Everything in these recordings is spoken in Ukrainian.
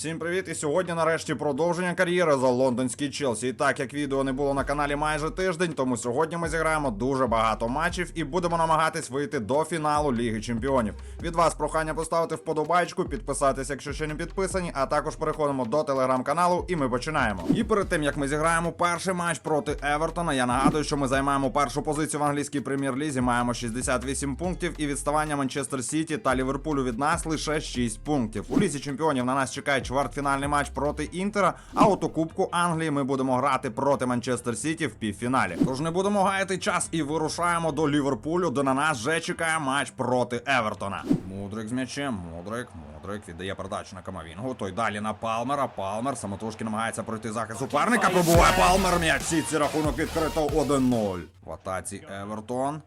Всім привіт! І сьогодні нарешті продовження кар'єри за лондонський Челсі. І так як відео не було на каналі майже тиждень, тому сьогодні ми зіграємо дуже багато матчів і будемо намагатись вийти до фіналу Ліги Чемпіонів. Від вас прохання поставити вподобайку, підписатись, якщо ще не підписані, а також переходимо до телеграм-каналу і ми починаємо. І перед тим як ми зіграємо перший матч проти Евертона, я нагадую, що ми займаємо першу позицію в англійській прем'єр-лізі, маємо 68 пунктів і відставання Манчестер Сіті та Ліверпулю від нас лише 6 пунктів. У лізі чемпіонів на нас чекає чвертьфінальний матч проти Інтера. А от у Кубку Англії ми будемо грати проти Манчестер Сіті в півфіналі. Тож не будемо гаяти час і вирушаємо до Ліверпулю, де на нас вже чекає матч проти Евертона. Мудрик з м'ячем, Мудрик, Мудрик віддає передачу на Камавінгу. Той далі на Палмера. Палмер самотужки намагається пройти захист суперника. Пробуває Палмер. М'яч Сіті рахунок відкрито 1-0. В атаці Евертон.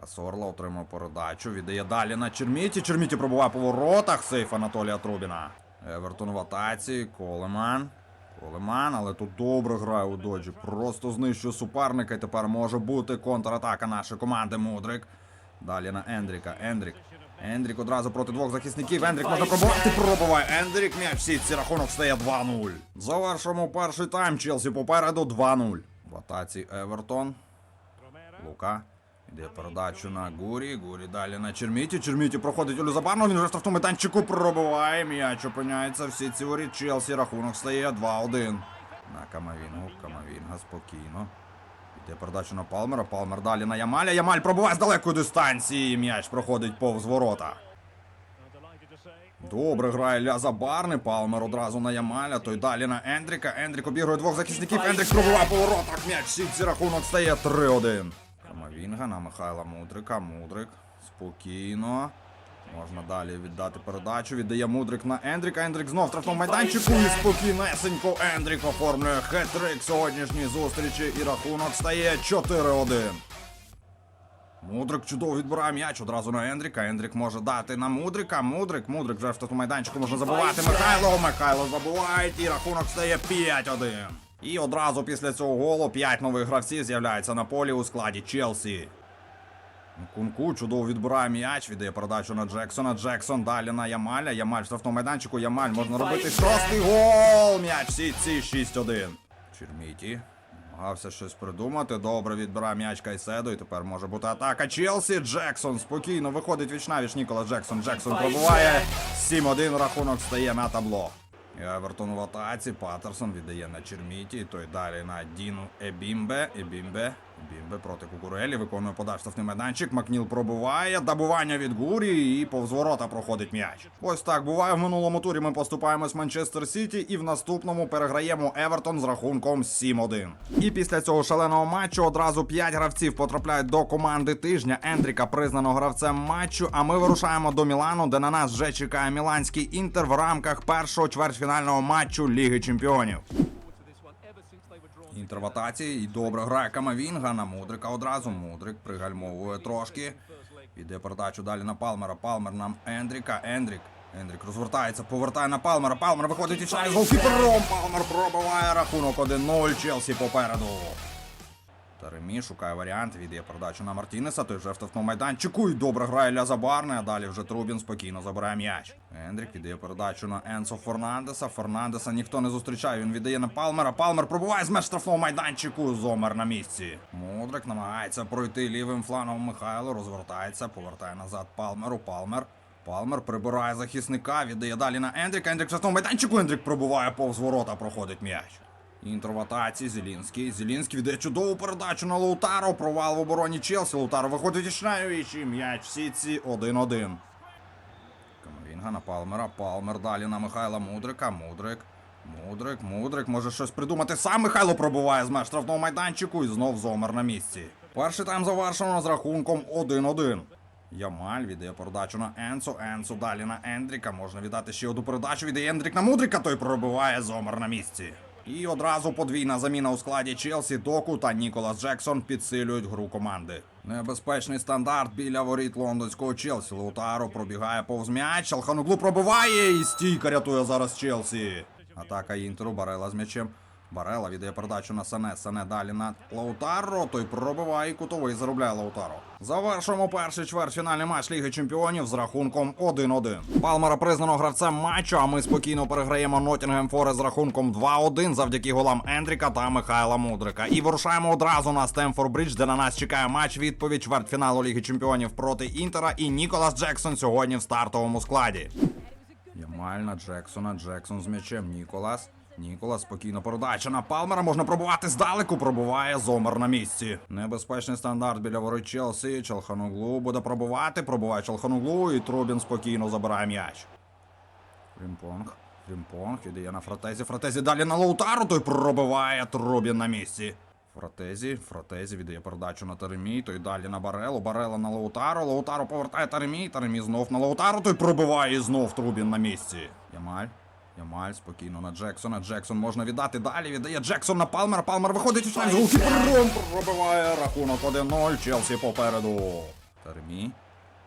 Касорла отримав передачу, віддає далі на Черміті. Черміті пробуває по воротах. Сейф Анатолія Трубіна. Евертон в атаці. Колеман. Колеман, але тут добре грає у доджі. Просто знищує суперника. І тепер може бути контратака нашої команди. Мудрик. Далі на Ендріка. Ендрік. Ендрік одразу проти двох захисників. Ендрік можна пробувати. Пробуває Ендрік. М'яч сітці. Рахунок стає 2-0. Завершимо перший тайм. Челсі попереду 2-0. В атаці Евертон. Лука. Іде передачу на Гурі. Гурі далі на Черміті. Черміті проходить Олю Забарно. Він вже в штрафному майданчику пробиває. М'яч опиняється в сітці воріт Челсі. Рахунок стає 2-1. На Камавінгу. Камавінга спокійно. Іде передачу на Палмера. Палмер далі на Ямаля. Ямаль пробиває з далекої дистанції. М'яч проходить повз ворота. Добре грає Ля Забарни. Палмер одразу на Ямаля. Той далі на Ендріка. Ендрік обігрує двох захисників. Ендрік пробиває по воротах. М'яч сітці. Рахунок стає 3-1. Камавінга на Михайла Мудрика. Мудрик. Спокійно. Можна далі віддати передачу. Віддає Мудрик на Ендріка. Ендрік знов в штрафному майданчику. І спокійнесенько Ендрік оформлює хет-трик сьогоднішньої зустрічі. І рахунок стає 4-1. Мудрик чудово відбирає м'яч одразу на Ендріка. Ендрік може дати на Мудрика. Мудрик, Мудрик вже в штрафному майданчику можна забувати. Михайло. Михайло забуває. І рахунок стає 5-1. І одразу після цього голу 5 нових гравців з'являються на полі у складі Челсі. Кунку чудово відбирає м'яч, віддає передачу на Джексона. Джексон далі на Ямаля. Ямаль в штрафному майданчику. Ямаль можна робити шостий гол. М'яч в сітці 6-1. Черміті. Намагався щось придумати. Добре відбирає м'яч Кайседо. І тепер може бути атака. Челсі. Джексон спокійно виходить віч навіч Нікола Джексон. Джексон пробуває. 7-1 рахунок стає на табло. Евертон в атаці. Патерсон віддає на Черміті. Той далі на Діну Ебімбе. Ебімбе. Ебімбе проти Кукурелі. Виконує подачу штрафний майданчик. Макніл пробиває. Добування від Гурі. І повз ворота проходить м'яч. Ось так буває. В минулому турі ми поступаємось Манчестер Сіті. І в наступному переграємо Евертон з рахунком 7-1. І після цього шаленого матчу одразу 5 гравців потрапляють до команди тижня. Ендріка признано гравцем матчу. А ми вирушаємо до Мілану, де на нас вже чекає міланський інтер в рамках першого чвертьфінального матчу Ліги Чемпіонів. Інтер в атаці і добре грає Камавінга на Мудрика одразу. Мудрик пригальмовує трошки. Іде передачу далі на Палмера. Палмер нам Ендріка. Ендрік. Ендрік розвертається, повертає на Палмера. Палмер виходить і з голкіпером. Палмер пробиває рахунок 1-0. Челсі попереду. Таремі шукає варіант, віддає передачу на Мартінеса, той вже в майданчику і добре грає Ля Забарне, а далі вже Трубін спокійно забирає м'яч. Ендрік віддає передачу на Енсо Фернандеса. Фернандеса ніхто не зустрічає. Він віддає на Палмера. Палмер пробуває з меж штрафного майданчику. Зомер на місці. Мудрик намагається пройти лівим флангом Михайло. Розвертається, повертає назад Палмеру. Палмер. Палмер прибирає захисника, віддає далі на Ендріка. Ендрік в штрафному майданчику. Ендрік пробуває повз ворота, проходить м'яч. Інтер Зелінський. Зелінський віддає чудову передачу на Лаутаро. Провал в обороні Челсі. Лаутаро виходить із Шнайовичі. М'яч в сітці 1-1. Камовінга на Палмера. Палмер далі на Михайла Мудрика. Мудрик. Мудрик, Мудрик може щось придумати. Сам Михайло пробуває з меж штрафного майданчику і знов зомер на місці. Перший тайм завершено з рахунком 1-1. Ямаль віддає передачу на Енсо. Енсо далі на Ендріка. Можна віддати ще одну передачу. Віддає Ендрік на Мудрика. Той пробиває зомер на місці. І одразу подвійна заміна у складі Челсі, Доку та Ніколас Джексон підсилюють гру команди. Небезпечний стандарт біля воріт лондонського Челсі. Лаутаро пробігає повз м'яч. Алхануглу пробиває і стійка рятує зараз Челсі. Атака Інтеру, Барела з м'ячем. Барела віддає передачу на Сане. Сане далі на Лаутаро. Той пробиває кутовий заробляє Лаутаро. Завершуємо перший чвертьфінальний матч Ліги Чемпіонів з рахунком 1-1. Палмера признано гравцем матчу, а ми спокійно переграємо Ноттінгем Форест з рахунком 2-1 завдяки голам Ендріка та Михайла Мудрика. І вирушаємо одразу на Стемфорд Бридж, де на нас чекає матч відповідь чвертьфіналу Ліги Чемпіонів проти Інтера. І Ніколас Джексон сьогодні в стартовому складі. Ямаль на Джексона. Джексон з м'ячем. Ніколас. Ніколас спокійно передача на Палмера. Можна пробувати здалеку. Пробуває Зомер на місці. Небезпечний стандарт біля ворот Челсі. Челхануглу буде пробувати. Пробуває Челхануглу. І Трубін спокійно забирає м'яч. Фрімпонг. Фрімпонг віддає на Фратезі. Фратезі далі на Лаутару. Той пробиває Трубін на місці. Фратезі, Фратезі віддає передачу на Таремі, той далі на Барелу, Барела на Лаутару, Лаутару повертає Таремі, Таремі знов на Лаутару, той пробиває і знов Трубін на місці. Ямаль, Ямаль спокійно на Джексона, Джексон можна віддати далі, віддає Джексон на Палмера, Палмер виходить у шлях голкіпером, пробиває рахунок 1-0, Челсі попереду. Таремі,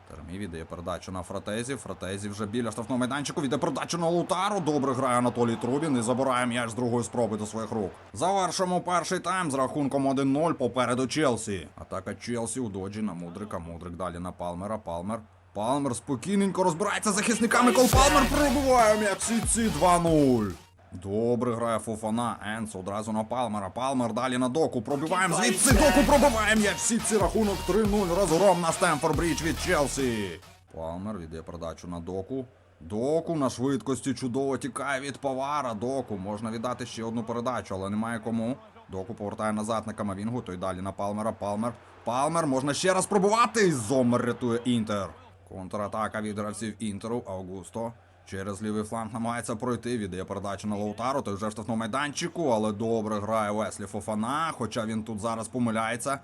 Таремі віддає передачу на Фратезі. Фратезі вже біля штрафного майданчику. Віддає передачу на Лутару. Добре грає Анатолій Трубін і забирає м'яч з другої спроби до своїх рук. Завершимо перший тайм з рахунком 1-0 попереду Челсі. Атака Челсі у доджі на Мудрика. Мудрик далі на Палмера. Палмер. Палмер спокійненько розбирається з захисниками. Кол Палмер пробиває м'яч Сіці 2-0. Добре грає Фофана. Енс одразу на Палмера. Палмер далі на доку. Пробиваємо звідси. Доку пробиває м'яч. Сітці рахунок 3-0. Розгром на Стемфорд Брідж від Челсі. Палмер віддає передачу на доку. Доку на швидкості чудово тікає від повара. Доку можна віддати ще одну передачу, але немає кому. Доку повертає назад на Камавінгу, той далі на Палмера. Палмер. Палмер можна ще раз пробувати. І Зомер рятує Інтер. Контратака від гравців Інтеру. Аугусто. Через лівий фланг намагається пройти, віддає передачу на Лаутару, той вже в штрафному майданчику, але добре грає Веслі Фофана, хоча він тут зараз помиляється.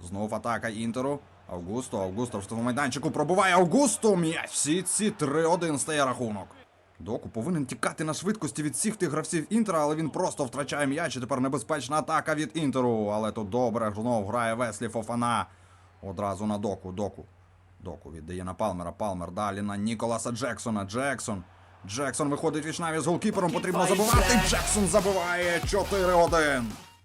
Знов атака Інтеру. Августо, Августо в штрафному майданчику пробиває Августо. М'яч в сітці 3-1 стає рахунок. Доку повинен тікати на швидкості від всіх тих гравців Інтера, але він просто втрачає м'яч. І тепер небезпечна атака від Інтеру. Але тут добре знов грає Веслі Фофана. Одразу на доку, доку. Доку віддає на Палмера. Палмер далі на Ніколаса Джексона. Джексон. Джексон виходить вічнаві з голкіпером. Потрібно забувати. Джексон забиває 4-1.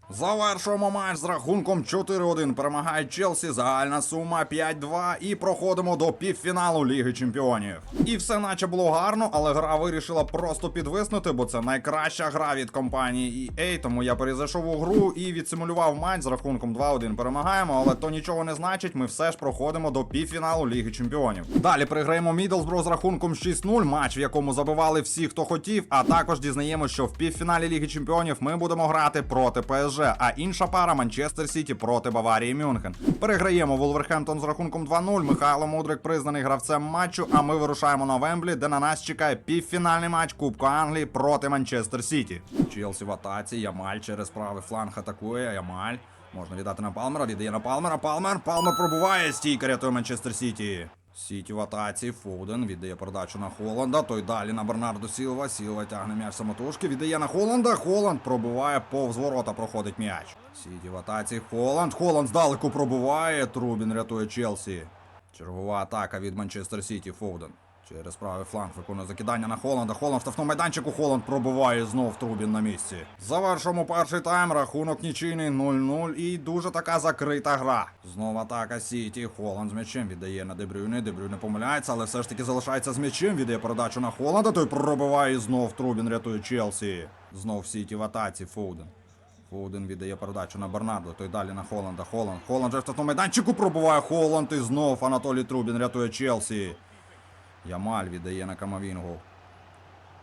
Завершуємо матч з рахунком 4-1. Перемагає Челсі. Загальна сума 5-2. І проходимо до півфіналу Ліги Чемпіонів. І все наче було гарно, але гра вирішила просто підвиснути, бо це найкраща гра від компанії EA. Тому я перезайшов у гру і відсимулював матч з рахунком 2-1. Перемагаємо, але то нічого не значить. Ми все ж проходимо до півфіналу Ліги Чемпіонів. Далі приграємо Мідлсбро з рахунком 6-0. Матч, в якому забивали всі, хто хотів. А також дізнаємося, що в півфіналі Ліги Чемпіонів ми будемо грати проти ПСЖ. А інша пара Манчестер Сіті проти Баварії Мюнхен. Переграємо Вулверхемптон з рахунком 2-0. Михайло Мудрик признаний гравцем матчу. А ми вирушаємо на Вемблі, де на нас чекає півфінальний матч Кубку Англії проти Манчестер Сіті. Челсі в атаці. Ямаль через правий фланг атакує. Ямаль. Можна віддати на Палмера, віддає на Палмера. Палмер. Палмер пробуває. Стійка рятує Манчестер Сіті. Сіті в атаці. Фоуден віддає передачу на Холланда. Той далі на Бернарду Сілва. Сілва тягне м'яч самотужки. Віддає на Холланда. Холланд пробиває повз ворота. Проходить м'яч. Сіті в атаці. Холланд. Холланд здалеку пробиває. Трубін рятує Челсі. Чергова атака від Манчестер Сіті. Фоуден. Через правий фланг виконує закидання на Холланда. Холланд в штрафному майданчику. Холланд пробиває знов Трубін на місці. Завершуємо перший тайм. Рахунок нічийний 0-0 і дуже така закрита гра. Знов атака Сіті. Холланд з м'ячем віддає на Дебрюйне. Дебрюйне помиляється, але все ж таки залишається з м'ячем. Віддає передачу на Холланда. Той пробиває і знов Трубін рятує Челсі. Знов Сіті в атаці. Фоуден. Фоуден віддає передачу на Бернардо, той далі на Холланда. Холланд. Холланд же в штрафному майданчику пробиває Холланд і знов Анатолій Трубін рятує Челсі. Ямаль віддає на Камавінгу.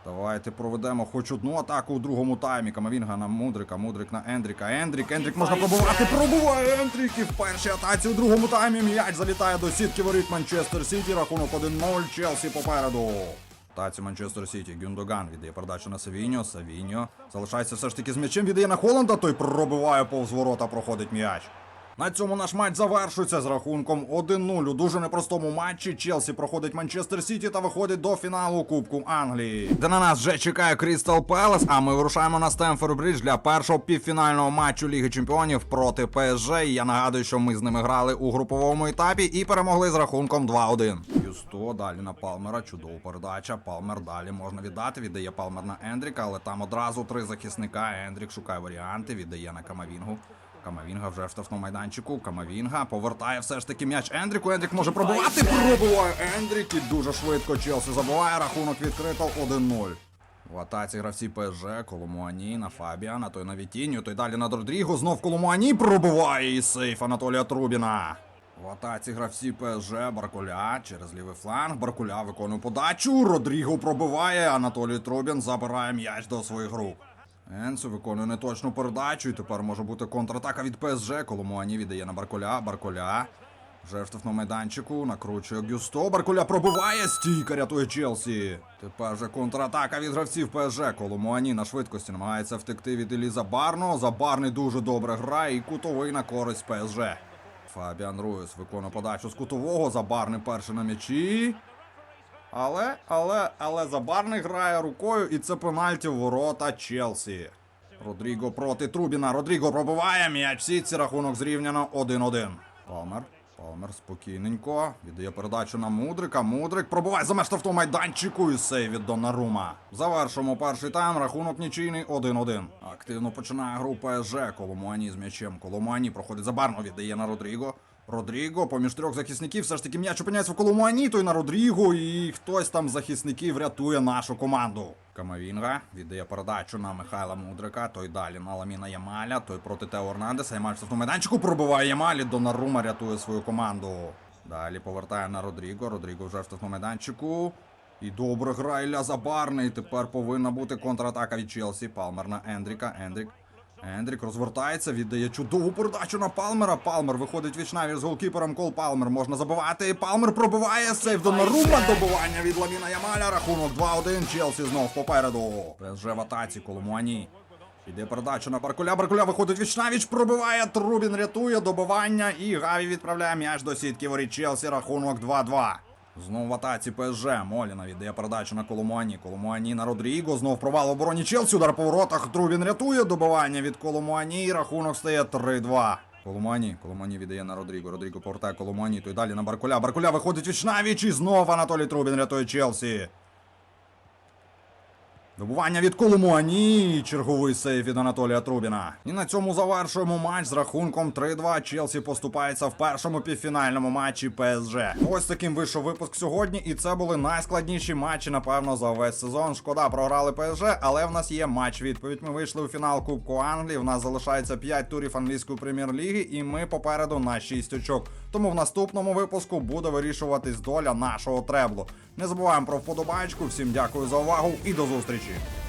Давайте проведемо хоч одну атаку у другому таймі. Камавінга на Мудрика, Мудрик на Ендріка. Ендрік, Ендрік можна пробувати. Пробуває Ендрік і в першій атаці у другому таймі м'яч залітає до сітки воріт Манчестер Сіті. Рахунок 1-0. Челсі попереду. Таці Манчестер Сіті. Гюндоган віддає передачу на Савіньо. Савіньо. Залишається все ж таки з м'ячем. Віддає на Холланда. Той пробиває повз ворота, проходить м'яч. На цьому наш матч завершується з рахунком 1-0. У дуже непростому матчі Челсі проходить Манчестер Сіті та виходить до фіналу Кубку Англії. Де на нас вже чекає Крістал Пелес, а ми вирушаємо на Стемфорд Бридж для першого півфінального матчу Ліги Чемпіонів проти ПСЖ. І я нагадую, що ми з ними грали у груповому етапі і перемогли з рахунком 2-1. Юсто далі на Палмера. Чудова передача. Палмер далі можна віддати. Віддає Палмер на Ендріка, але там одразу три захисника. Ендрік шукає варіанти, віддає на Камавінгу. Камавінга вже в штрафному майданчику. Камавінга повертає все ж таки м'яч Ендріку. Ендрік може пробувати. Пробиває Ендрік і дуже швидко Челсі забуває. Рахунок відкрито 1-0. В атаці гравці ПСЖ, Коломуані на Фабіана, той на Вітіню, той далі на Родріго, знов Коломуані пробиває і сейф Анатолія Трубіна. В атаці гравці ПСЖ, Баркуля через лівий фланг. Баркуля виконує подачу. Родріго пробиває. Анатолій Трубін забирає м'яч до своїх рук. Енсо виконує неточну передачу, і тепер може бути контратака від ПСЖ. Коломуані віддає на Баркуля. Баркуля. Вже штрафному майданчику накручує Гюсто. Баркуля пробиває. Стійка рятує Челсі. Тепер вже контратака від гравців ПСЖ. Коломуані на швидкості намагається втекти від Еліза Барного. Забарний дуже добре грає і кутовий на користь ПСЖ. Фабіан Руїс виконує подачу з кутового. Забарний перший на м'ячі. Але, але, але Забарний грає рукою, і це пенальті в ворота Челсі. Родріго проти Трубіна. Родріго пробиває м'яч. Всі ці рахунок зрівняно 1-1. Палмер. Палмер спокійненько. Віддає передачу на Мудрика. Мудрик пробиває за меж в майданчику і сейв від Донарума. Завершимо перший тайм. Рахунок нічийний 1-1. Активно починає гру ПСЖ. Коломуані з м'ячем. Коломуані проходить забарно. Віддає на Родріго. Родріго поміж трьох захисників все ж таки м'яч опиняється в Коломуані, той на Родріго, і хтось там з захисників рятує нашу команду. Камавінга віддає передачу на Михайла Мудрика, той далі на Ламіна Ямаля, той проти Тео Орнандеса. Ямаль в майданчику пробиває Ямалі, Донарума рятує свою команду. Далі повертає на Родріго. Родріго вже в штрафному майданчику. І добре грає Ля Забарний. Тепер повинна бути контратака від Челсі. Палмер на Ендріка. Ендрік. Ендрік розвертається, віддає чудову передачу на Палмера. Палмер виходить вічнаві з голкіпером Кол Палмер. Можна забивати. Палмер пробиває сейф Донарума. Добивання від Ламіна Ямаля. Рахунок 2-1. Челсі знов попереду. ПСЖ в атаці Коломуані. Іде передача на Баркуля. Баркуля виходить вічнавіч, пробиває. Трубін рятує добивання. І Гаві відправляє м'яч до сітки воріт Челсі. Рахунок 2-2. Знову в атаці ПСЖ. Моліна віддає передачу на Коломуані. Коломуані на Родріго. Знов провал в обороні Челсі. Удар по воротах. Трубін рятує добивання від Коломуані. Рахунок стає 3-2. Коломані, Коломані віддає на Родріго. Родріго повертає Коломані, той далі на Баркуля. Баркуля виходить вічнавіч і знов Анатолій Трубін рятує Челсі. Добування від Коломуані. Черговий сейф від Анатолія Трубіна. І на цьому завершуємо матч з рахунком 3-2. Челсі поступається в першому півфінальному матчі ПСЖ. Ось таким вийшов випуск сьогодні, і це були найскладніші матчі, напевно, за весь сезон. Шкода, програли ПСЖ, але в нас є матч відповідь. Ми вийшли у фінал Кубку Англії. В нас залишається 5 турів англійської прем'єр-ліги, і ми попереду на 6 очок. Тому в наступному випуску буде вирішуватись доля нашого треблу. Не забуваємо про вподобайку. Всім дякую за увагу і до зустрічі. vision.